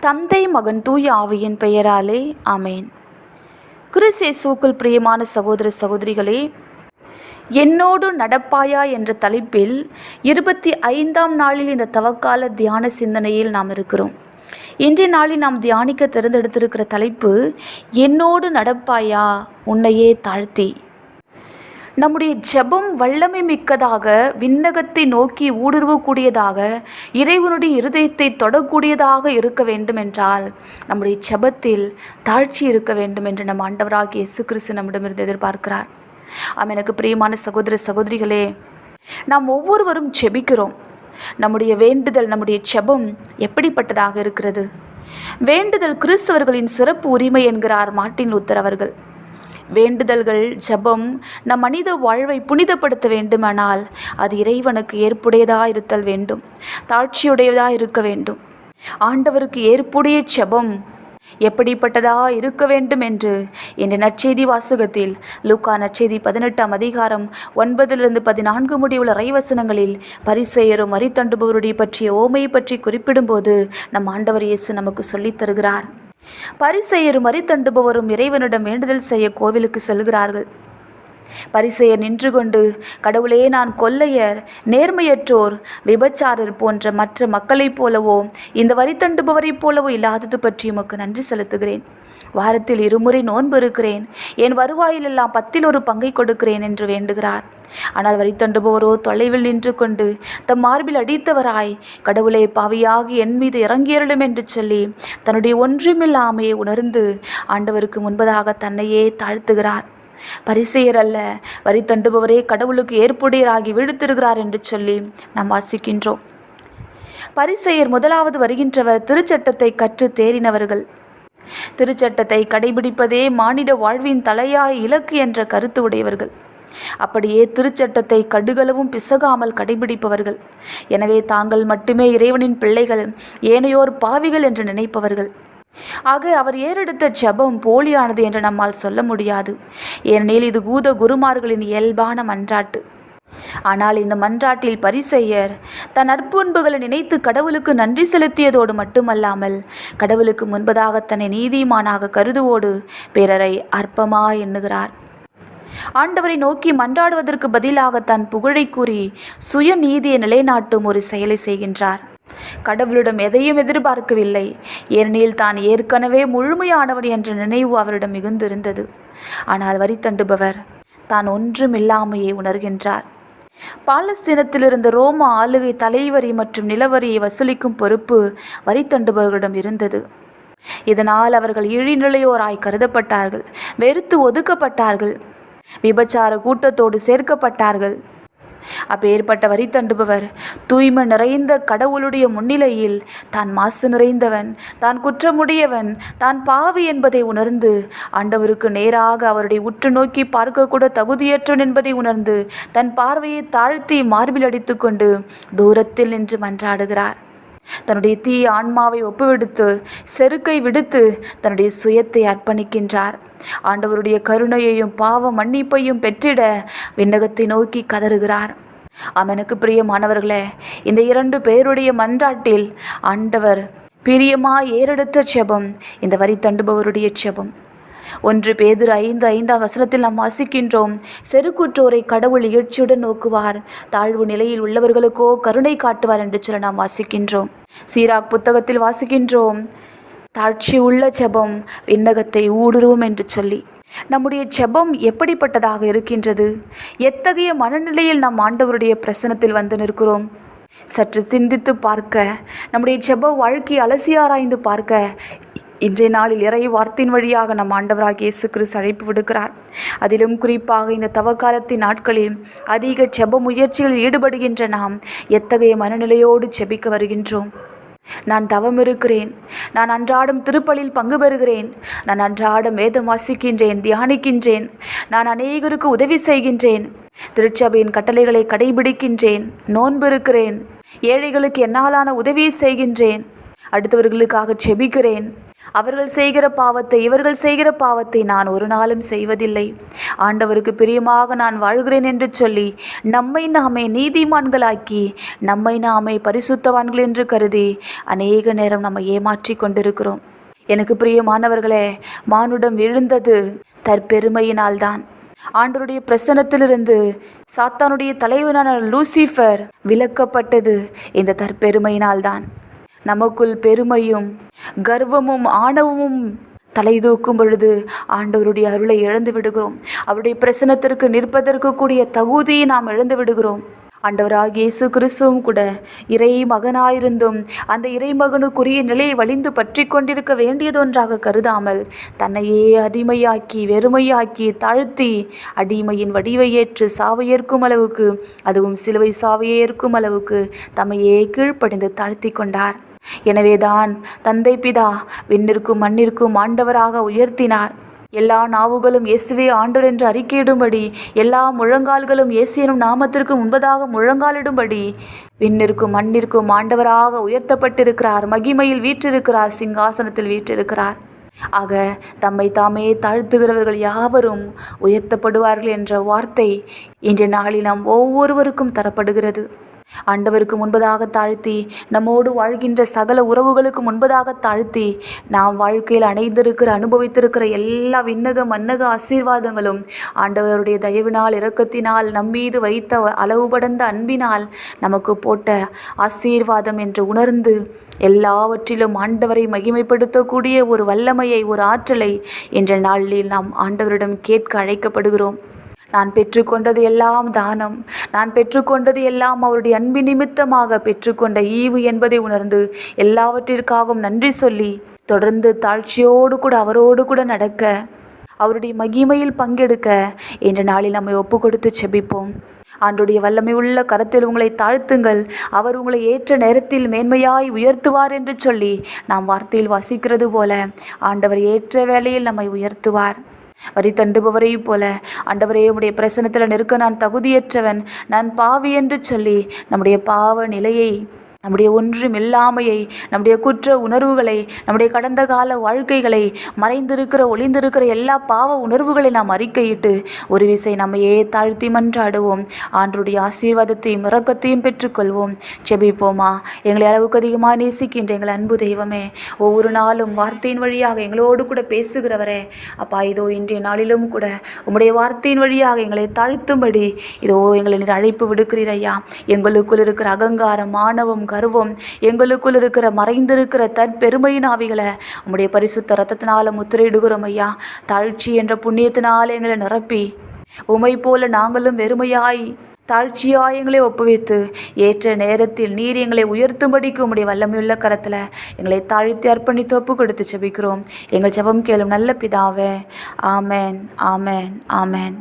தந்தை மகன் தூய ஆவியின் பெயராலே ஆமேன். கிறிஸ்தேசுக்குள் பிரியமான சகோதர சகோதரிகளே என்னோடு நடப்பாயா என்ற தலைப்பில் இருபத்தி ஐந்தாம் நாளில் இந்த தவக்கால தியான சிந்தனையில் நாம் இருக்கிறோம். இன்றைய நாளில் நாம் தியானிக்க தேர்ந்தெடுத்திருக்கிற தலைப்பு என்னோடு நடப்பாயா உன்னையே தாழ்த்தி. நம்முடைய ஜெபம் வல்லமை மிக்கதாக விண்ணகத்தை நோக்கி ஊடுருவக்கூடியதாக இறைவனுடைய இருதயத்தை தொடக்கூடியதாக இருக்க வேண்டும் என்றால் நம்முடைய ஜெபத்தில் தாழ்ச்சி இருக்க வேண்டும் என்று நம் ஆண்டவராகிய இயேசு கிறிஸ்து நம்மிடமிருந்து எதிர்பார்க்கிறார். ஆம் எனக்கு பிரியமான சகோதர சகோதரிகளே நாம் ஒவ்வொருவரும் ஜெபிக்கிறோம். நம்முடைய வேண்டுதல் நம்முடைய ஜெபம் எப்படிப்பட்டதாக இருக்கிறது? வேண்டுதல் கிறிஸ்தவர்களின் சிறப்பு உரிமை என்கிறார் மார்ட்டின் லூத்தர் அவர்கள். வேண்டுதல்கள் ஜெபம் நம் மனித வாழ்வை புனிதப்படுத்த வேண்டுமானால் அது இறைவனுக்கு ஏற்புடையதாக இருத்தல் வேண்டும் தாட்சியுடையதாக இருக்க வேண்டும். ஆண்டவருக்கு ஏற்புடைய ஜெபம் எப்படிப்பட்டதா இருக்க வேண்டும் என்று என்ற நற்செய்தி வாசகத்தில் லூக்கா நற்செய்தி பதினெட்டாம் அதிகாரம் ஒன்பதிலிருந்து பதினான்கு முடிவுள்ள ரைவசனங்களில் பரிசெயரும் அரித்தண்டுபவருடைய பற்றிய ஓமையை பற்றி குறிப்பிடும்போது நம் ஆண்டவர் இயேசு நமக்கு சொல்லித் தருகிறார். பரிசெயரும் மறித்தண்டுபவரும் இறைவனிடம் வேண்டுதல் செய்ய கோவிலுக்கு செல்கிறார்கள். பரிசெயர் நின்று கொண்டு கடவுளே நான் கொல்லையர் நேர்மையற்றோர் விபச்சாரர் போன்ற மற்ற மக்களைப் போலவோ இந்த வரி தண்டுபவரைப் போலவோ இல்லாதது பற்றி உமக்கு நன்றி செலுத்துகிறேன். வாரத்தில் இருமுறை நோன்பு இருக்கிறேன். என் வருவாயிலெல்லாம் பத்தில் ஒரு பங்கை கொடுக்கிறேன் என்று வேண்டுகிறார். ஆனால் வரி தண்டுபவரோ தொலைவில் நின்று கொண்டு தம் மார்பில் அடித்தவராய் கடவுளை பாவியாகி என் மீது இறங்கியருளும் என்று சொல்லி தன்னுடைய ஒன்றுமில்லாமையை உணர்ந்து ஆண்டவருக்கு முன்பதாக தன்னையே தாழ்த்துகிறார். பரிசெயர் அல்ல. வரி தண்டுபவரே கடவுளுக்கு ஏற்புடையராகி விழுத்திருக்கிறார் என்று சொல்லி நாம் வாசிக்கின்றோம். பரிசெயர் முதலாவது வருகின்றவர் திருச்சட்டத்தை கற்று தேறினவர்கள். திருச்சட்டத்தை கடைபிடிப்பதே மானிட வாழ்வின் தலையாய் இலக்கு என்ற கருத்து உடையவர்கள். அப்படியே திருச்சட்டத்தை கடுகளவும் பிசகாமல் கடைபிடிப்பவர்கள். எனவே தாங்கள் மட்டுமே இறைவனின் பிள்ளைகள் ஏனையோர் பாவிகள் என்று நினைப்பவர்கள். ஆக அவர் ஏறெடுத்த ஜெபம் போலியானது என்று நம்மால் சொல்ல முடியாது. ஏனெனில் இது கூத குருமார்களின் இயல்பான மன்றாட்டு. ஆனால் இந்த மன்றாட்டில் பரிசெயர் தன் நற்பண்புகளை நினைத்து கடவுளுக்கு நன்றி செலுத்தியதோடு மட்டுமல்லாமல் கடவுளுக்கு முன்பதாக தன்னை நீதிமானாக கருதுவோடு பிறரை அற்பமா எண்ணுகிறார். ஆண்டவரை நோக்கி மன்றாடுவதற்கு பதிலாக தன் புகழை கூறி சுயநீதியை நிலைநாட்டும் ஒரு செயலை செய்கின்றார். கடவுளிடம் எதையும் எதிர்பார்க்கவில்லை. ஏனெனில் தான் ஏற்கனவே முழுமையானவன் என்ற நினைவு அவரிடம் மிகுந்திருந்தது. ஆனால் வரி தண்டுபவர் தான் ஒன்றுமில்லாமையே உணர்கின்றார். பாலஸ்தீனத்தில் இருந்த ரோம ஆளுகை தலைவரி மற்றும் நிலவரியை வசூலிக்கும் பொறுப்பு வரி தண்டுபவர்களிடம் இருந்தது. இதனால் அவர்கள் இழிநிலையோராய் கருதப்பட்டார்கள் வெறுத்து ஒதுக்கப்பட்டார்கள் விபச்சார கூட்டத்தோடு சேர்க்கப்பட்டார்கள். அப்பேற்பட்ட வரி தண்டுபவர் தூய்மை நிறைந்த கடவுளுடைய முன்னிலையில் தான் மாசு நிறைந்தவன் தான் குற்றமுடையவன் தான் பாவி என்பதை உணர்ந்து ஆண்டவருக்கு நேராக அவருடைய உற்று நோக்கி பார்க்கக்கூட தகுதியற்றவன் என்பதை உணர்ந்து தன் பார்வையை தாழ்த்தி மார்பில் அடித்துக்கொண்டு தூரத்தில் நின்று மன்றாடுகிறார். தன்னுடைய தீய ஆன்மாவை ஒப்புவிடுத்து செருக்கை விடுத்து தன்னுடைய சுயத்தை அர்ப்பணிக்கின்றார். ஆண்டவருடைய கருணையையும் பாவ மன்னிப்பையும் பெற்றிட விண்ணகத்தை நோக்கி கதறுகிறார். அவனுக்கு பிரியமானவர்களே இந்த இரண்டு பேருடைய மன்றாட்டில் ஆண்டவர் பிரியமா ஏறெடுத்த செபம் இந்த வரி தண்டுபவருடைய செபம். ஒன்று பேதிர் ஐந்து ஐந்தாம் வசனத்தில் நாம் வாசிக்கின்றோம். செருக்குற்றோரை கடவுள் இயற்சியுடன் நோக்குவார். தாழ்வு நிலையில் உள்ளவர்களுக்கோ கருணை காட்டுவார் என்று சொல்ல நாம் வாசிக்கின்றோம். சீராக் புத்தகத்தில் வாசிக்கின்றோம். தாழ்ச்சி உள்ள ஜெபம் விண்ணகத்தை ஊடுருவும் என்று சொல்லி. நம்முடைய ஜெபம் எப்படிப்பட்டதாக இருக்கின்றது? எத்தகைய மனநிலையில் நாம் ஆண்டவருடைய பிரசனத்தில் வந்து நிற்கிறோம்? சற்று சிந்தித்து பார்க்க. நம்முடைய ஜெப வாழ்க்கை அலசி ஆராய்ந்து பார்க்க. இன்றைய நாளில் இறை வார்த்தையின் வழியாக நம் ஆண்டவராக இயேசு கிறிஸ்து அழைப்பு விடுக்கிறார். அதிலும் குறிப்பாக இந்த தவக்காலத்தின் நாட்களில் அதிக செப முயற்சிகளில் ஈடுபடுகின்ற நாம் எத்தகைய மனநிலையோடு செபிக்க வருகின்றோம்? நான் தவம் இருக்கிறேன். நான் அன்றாடம் திருப்பலில் பங்கு பெறுகிறேன். நான் அன்றாடம் வேதம் வாசிக்கின்றேன் தியானிக்கின்றேன். நான் அநேகருக்கு உதவி செய்கின்றேன். திருச்சபையின் கட்டளைகளை கடைபிடிக்கின்றேன். நோன்பு இருக்கிறேன். ஏழைகளுக்கு என்னாலான உதவியை செய்கின்றேன். அடுத்தவர்களுக்காக செபிக்கிறேன். அவர்கள் செய்கிற பாவத்தை இவர்கள் செய்கிற பாவத்தை நான் ஒரு நாளும் செய்வதில்லை. ஆண்டவருக்கு பிரியமாக நான் வாழ்கிறேன் என்று சொல்லி நம்மை நாமே நீதிமான்களாக்கி நம்மை நாமே பரிசுத்தவான்கள் என்று கருதி அநேக நேரம் நம்ம ஏமாற்றி கொண்டிருக்கிறோம். எனக்கு பிரியமானவர்களே மானுடம் விழுந்தது தற்பெருமையினால்தான். ஆண்டவருடைய பிரசனத்திலிருந்து சாத்தானுடைய தலைவனான லூசிஃபர் விலக்கப்பட்டது இந்த தற்பெருமையினால்தான். நமக்குள் பெருமையும் கர்வமும் ஆணவமும் தலை தூக்கும் பொழுது ஆண்டவருடைய அருளை இழந்து விடுகிறோம். அவருடைய பிரசனத்திற்கு நிற்பதற்கு கூடிய தகுதியை நாம் இழந்து விடுகிறோம். ஆண்டவராக இயேசு கிறிஸ்துவும் கூட இறை மகனாயிருந்தும் அந்த இறைமகனுக்குரிய நிலையை வலிந்து பற்றி கொண்டிருக்க வேண்டியதொன்றாக கருதாமல் தன்னையே அடிமையாக்கி வெறுமையாக்கி தாழ்த்தி அடிமையின் வடிவை ஏற்று சாவை ஏற்கும் அளவுக்கு அதுவும் சிலுவை சாவையை ஏற்கும் அளவுக்கு தம்மையே கீழ்ப்படிந்து தாழ்த்தி கொண்டார். எனவேதான் தந்தை பிதா விண்ணிற்கும் மண்ணிற்கும் ஆண்டவராக உயர்த்தினார். எல்லா நாவுகளும் இயேசுவே ஆண்டவர் என்று அறிக்கையிடும்படி எல்லா முழங்கால்களும் இயேசியனும் நாமத்திற்கு முன்பதாக முழங்காலிடும்படி விண்ணிற்கும் மண்ணிற்கும் ஆண்டவராக உயர்த்தப்பட்டிருக்கிறார் மகிமையில் வீற்றிருக்கிறார் சிங்காசனத்தில் வீற்றிருக்கிறார். ஆக தம்மை தாமே தாழ்த்துகிறவர்கள் யாவரும் உயர்த்தப்படுவார்கள் என்ற வார்த்தை இன்றைய நாளில் நாம் ஒவ்வொருவருக்கும் தரப்படுகிறது. ஆண்டவருக்கு முன்பதாக தாழ்த்தி நம்மோடு வாழ்கின்ற சகல உறவுகளுக்கு முன்பதாக தாழ்த்தி நாம் வாழ்க்கையில் அணைந்திருக்கிற அனுபவித்திருக்கிற எல்லா விண்ணக மன்னக ஆசீர்வாதங்களும் ஆண்டவருடைய தயவினால் இரக்கத்தினால் நம்மீது வைத்த அளவு படந்த அன்பினால் நமக்கு போட்ட ஆசீர்வாதம் என்று உணர்ந்து எல்லாவற்றிலும் ஆண்டவரை மகிமைப்படுத்தக்கூடிய ஒரு வல்லமையை ஒரு ஆற்றலை என்ற நாளில் நாம் ஆண்டவரிடம் கேட்க அழைக்கப்படுகிறோம். நான் பெற்றுக்கொண்டது எல்லாம் தானம். நான் பெற்றுக்கொண்டது எல்லாம் அவருடைய அன்பு நிமித்தமாக பெற்றுக்கொண்ட ஈவு என்பதை உணர்ந்து எல்லாவற்றிற்காகவும் நன்றி சொல்லி தொடர்ந்து தாழ்ச்சியோடு கூட அவரோடு கூட நடக்க அவருடைய மகிமையில் பங்கெடுக்க என்ற நாளில் நம்மை ஒப்பு கொடுத்து செபிப்போம். ஆண்டுடைய வல்லமை உள்ள கரத்தில் உங்களை தாழ்த்துங்கள். அவர் உங்களை ஏற்ற நேரத்தில் மேன்மையாய் உயர்த்துவார் என்று சொல்லி நாம் வார்த்தையில் வாசிக்கிறது போல ஆண்டவர் ஏற்ற வேளையில் நம்மை உயர்த்துவார். வரி தண்டுபவரையும் போல. ஆண்டவரே உடைய பிரசனத்தில் நிற்க நான் தகுதியற்றவன். நான் பாவி என்று சொல்லி நம்முடைய பாவ நிலையை நம்முடைய ஒன்றும் இல்லாமையை நம்முடைய குற்ற உணர்வுகளை நம்முடைய கடந்த கால வாழ்க்கைகளை மறைந்திருக்கிற ஒளிந்திருக்கிற எல்லா பாவ உணர்வுகளை நாம் அறிக்கையிட்டு ஒரு விசை நம்மையே தாழ்த்தி மன்றாடுவோம். ஆண்டுடைய ஆசீர்வாதத்தையும் இறக்கத்தையும் பெற்றுக்கொள்வோம். செபிப்போமா எங்களை அளவுக்கு அதிகமாக நேசிக்கின்ற எங்கள் அன்பு தெய்வமே ஒவ்வொரு நாளும் வார்த்தையின் வழியாக எங்களோடு கூட பேசுகிறவரே அப்பா இதோ இன்றைய நாளிலும் கூட உம்முடைய வார்த்தையின் வழியாக எங்களை தாழ்த்தும்படி இதோ எங்களை நீர் அழைப்பு விடுக்கிறீர் ஐயா. எங்களுக்குள் இருக்கிற அகங்காரம் மாணவம் கருவம். எங்களுக்குள் இருக்கிற மறைந்திருக்கிற தற்பெருமையின் ஆவிகளை உம்முடைய பரிசுத்த ரத்தத்தினால முத்திரையிடுகிறோம் ஐயா. தாழ்ச்சி என்ற புண்ணியத்தினால எங்களை நிரப்பி உமை போல நாங்களும் வெறுமையாய் தாழ்ச்சியாய் எங்களை ஒப்புவித்து ஏற்ற நேரத்தில் நீர் எங்களை உயர்த்தும்படிக்கு உம்முடைய வல்லமையுள்ள கரத்தில் எங்களை தாழ்த்தி அர்ப்பணித்து ஒப்பு கொடுத்து செபிக்கிறோம். எங்கள் ஜெபம் கேளும் நல்ல பிதாவே. ஆமேன் ஆமேன் ஆமேன்.